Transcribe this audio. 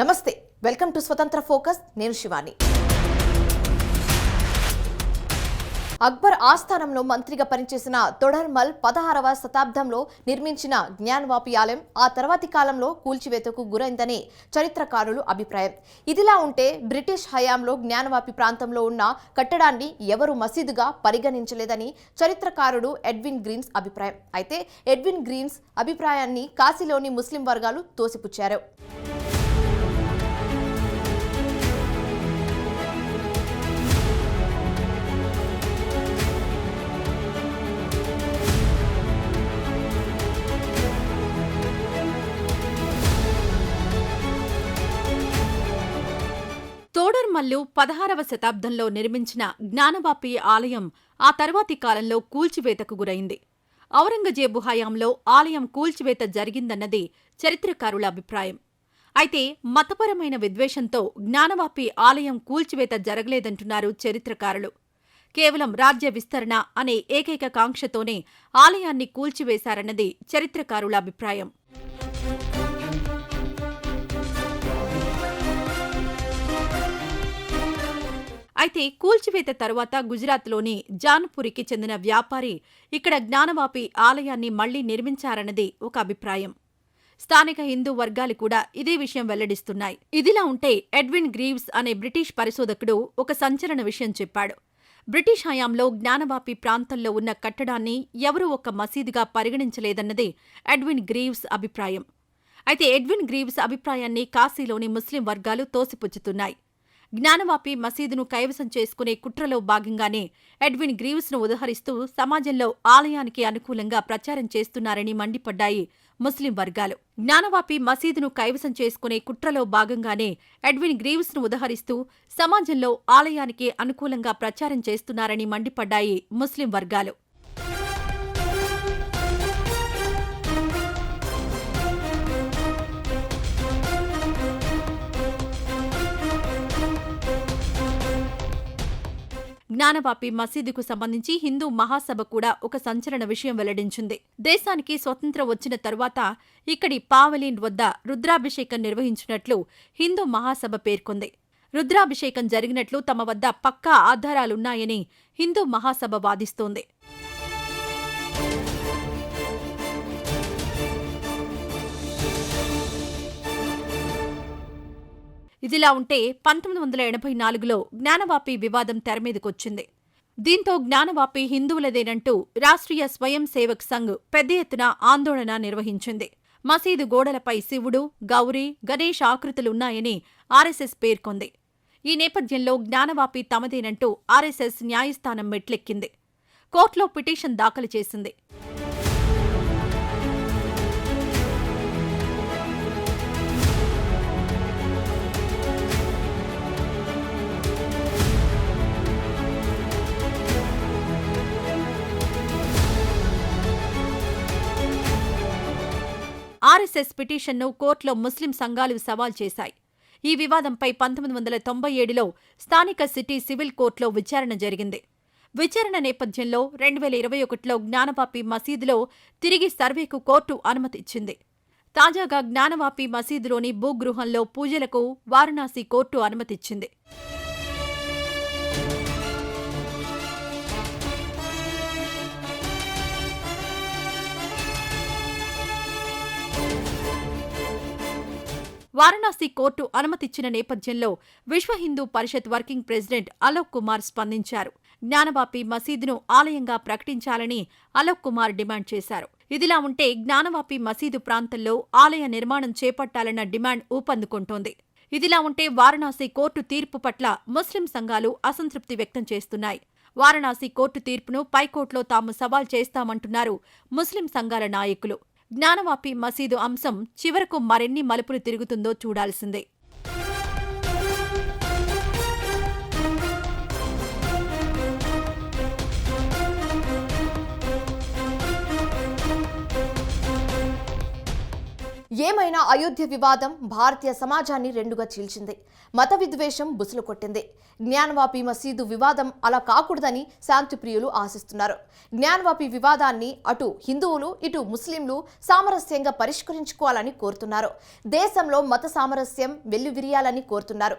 నమస్తే welcome to స్వతంత్ర focus నేను శివాని. అక్బర్ ఆస్థానంలో మంత్రిగా పనిచేసిన తొడర్మల్ పదహారవ శతాబ్దంలో నిర్మించిన జ్ఞానవాపి ఆలయం ఆ తర్వాతి కాలంలో కూల్చివేతకు గురైందని చరిత్రకారులు అభిప్రాయం. ఇదిలా ఉంటే బ్రిటిష్ హయాంలో జ్ఞానవాపి ప్రాంతంలో ఉన్న కట్టడాన్ని ఎవరు మసీదుగా పరిగణించలేదని చరిత్రకారుడు ఎడ్విన్ గ్రీన్స్ అభిప్రాయం. అయితే ఎడ్విన్ గ్రీన్స్ అభిప్రాయాన్ని కాశీలోని ముస్లిం వర్గాలు తోసిపుచ్చారు. తోడర్మల్లు పదహారవ శతాబ్దంలో నిర్మించిన జ్ఞానవాపి ఆలయం ఆ తర్వాతి కాలంలో కూల్చివేతకు గురైంది. ఔరంగజేబు హయాంలో ఆలయం కూల్చివేత జరిగిందన్నది చరిత్రకారుల అభిప్రాయం. అయితే మతపరమైన విద్వేషంతో జ్ఞానవాపి ఆలయం కూల్చివేత జరగలేదంటున్నారు చరిత్రకారులు. కేవలం రాజ్య విస్తరణ అనే ఏకైక కాంక్షతోనే ఆలయాన్ని కూల్చివేశారన్నది చరిత్రకారుల అభిప్రాయం. అయితే కూల్చివేత తరువాత గుజరాత్లోని జాన్పురికి చెందిన వ్యాపారి ఇక్కడ జ్ఞానవాపి ఆలయాన్ని మళ్ళీ నిర్మించారన్నది ఒక అభిప్రాయం. స్థానిక హిందూ వర్గాలు కూడా ఇదే విషయం వెల్లడిస్తున్నాయి. ఇదిలా ఉంటే ఎడ్విన్ గ్రీవ్స్ అనే బ్రిటిష్ పరిశోధకుడు ఒక సంచలన విషయం చెప్పాడు. బ్రిటిష్ హయాంలో జ్ఞానవాపి ప్రాంతంలో ఉన్న కట్టడాన్ని ఎవరూ ఒక మసీదుగా పరిగణించలేదన్నది ఎడ్విన్ గ్రీవ్స్ అభిప్రాయం. అయితే ఎడ్విన్ గ్రీవ్స్ అభిప్రాయాన్ని కాశీలోని ముస్లిం వర్గాలు తోసిపుచ్చుతున్నాయి. జ్ఞానవాపి మసీదును కైవసం చేసుకునే కుట్రలో భాగంగానే ఎడ్విన్ గ్రీవ్స్ను ఉదహరిస్తూ సమాజంలో ఆలయానికి అనుకూలంగా ప్రచారం చేస్తున్నారని మండిపడ్డాయి ముస్లిం వర్గాలు. జ్ఞానవాపి మసీదును కైవసం చేసుకునే కుట్రలో భాగంగానే ఎడ్విన్ గ్రీవ్స్ను ఉదహరిస్తూ సమాజంలో ఆలయానికి అనుకూలంగా ప్రచారం చేస్తున్నారని మండిపడ్డాయి ముస్లిం వర్గాలు. జ్ఞానవాపి మసీదుకు సంబంధించి హిందూ మహాసభ కూడా ఒక సంచలన విషయం వెల్లడించింది. దేశానికి స్వతంత్రం వచ్చిన తరువాత ఇక్కడి పావలీన్ వద్ద రుద్రాభిషేకం నిర్వహించినట్లు హిందూ మహాసభ పేర్కొంది. రుద్రాభిషేకం జరిగినట్లు తమ వద్ద పక్కా ఆధారాలున్నాయని హిందూ మహాసభ వాదిస్తోంది. ఇదిలా ఉంటే పంతొమ్మిది వందల ఎనభై నాలుగులో జ్ఞానవాపి వివాదం తెరమీదకొచ్చింది దీంతో జ్ఞానవాపి హిందువులదేనంటూ రాష్ట్రీయ స్వయం సేవక్ సంఘ్ పెద్ద ఎత్తున ఆందోళన నిర్వహించింది. మసీదు గోడలపై శివుడు గౌరీ గణేష్ ఆకృతులున్నాయని ఆర్ఎస్ఎస్ పేర్కొంది. ఈ నేపథ్యంలో జ్ఞానవాపి తమదేనంటూ ఆర్ఎస్ఎస్ న్యాయస్థానం మెట్లెక్కింది. కోర్టులో పిటిషన్ దాఖలు చేసింది. ఆర్ఎస్ఎస్ పిటిషన్ను కోర్టులో ముస్లిం సంఘాలు సవాల్ చేశాయి. ఈ వివాదంపై పంతొమ్మిది వందల తొంభై ఏడులో స్థానిక సిటీ సివిల్ కోర్టులో విచారణ జరిగింది. విచారణ నేపథ్యంలో రెండు వేల ఇరవై ఒకటిలో జ్ఞానవాపి మసీదులో తిరిగి సర్వేకు కోర్టు అనుమతిచ్చింది. తాజాగా జ్ఞానవాపి మసీదులోని భూగృహంలో పూజలకు వారణాసి కోర్టు అనుమతిచ్చింది. వారణాసి కోర్టు అనుమతిచ్చిన నేపథ్యంలో విశ్వ హిందూ పరిషత్ వర్కింగ్ ప్రెసిడెంట్ అలోక్ కుమార్ స్పందించారు. జ్ఞానవాపి మసీదును ఆలయంగా ప్రకటించాలని అలోక్ కుమార్ డిమాండ్ చేశారు. ఇదిలా ఉంటే జ్ఞానవాపి మసీదు ప్రాంతంలో ఆలయ నిర్మాణం చేపట్టాలన్న డిమాండ్ ఊపందుకుంటోంది. ఇదిలా ఉంటే వారణాసి కోర్టు తీర్పు పట్ల ముస్లిం సంఘాలు అసంతృప్తి వ్యక్తం చేస్తున్నాయి. వారణాసి కోర్టు తీర్పును పైకోర్టులో తాము సవాల్ చేస్తామంటున్నారు ముస్లిం సంఘాల నాయకులు. జ్ఞానవాపి మసీదు అంశం చివరకు మరెన్ని మలుపులు తిరుగుతుందో చూడాల్సిందే. ఏమైనా అయోధ్య వివాదం భారతీయ సమాజాన్ని రెండుగా చీల్చింది. మత విద్వేషం బుసలు కొట్టింది. జ్ఞానవాపి మసీదు వివాదం అలా కాకూడదని శాంతిప్రియులు ఆశిస్తున్నారు. జ్ఞానవాపి వివాదాన్ని అటు హిందువులు ఇటు ముస్లింలు సామరస్యంగా పరిష్కరించుకోవాలని కోరుతున్నారు. దేశంలో మత సామరస్యం వెల్లువిరియాలని కోరుతున్నారు.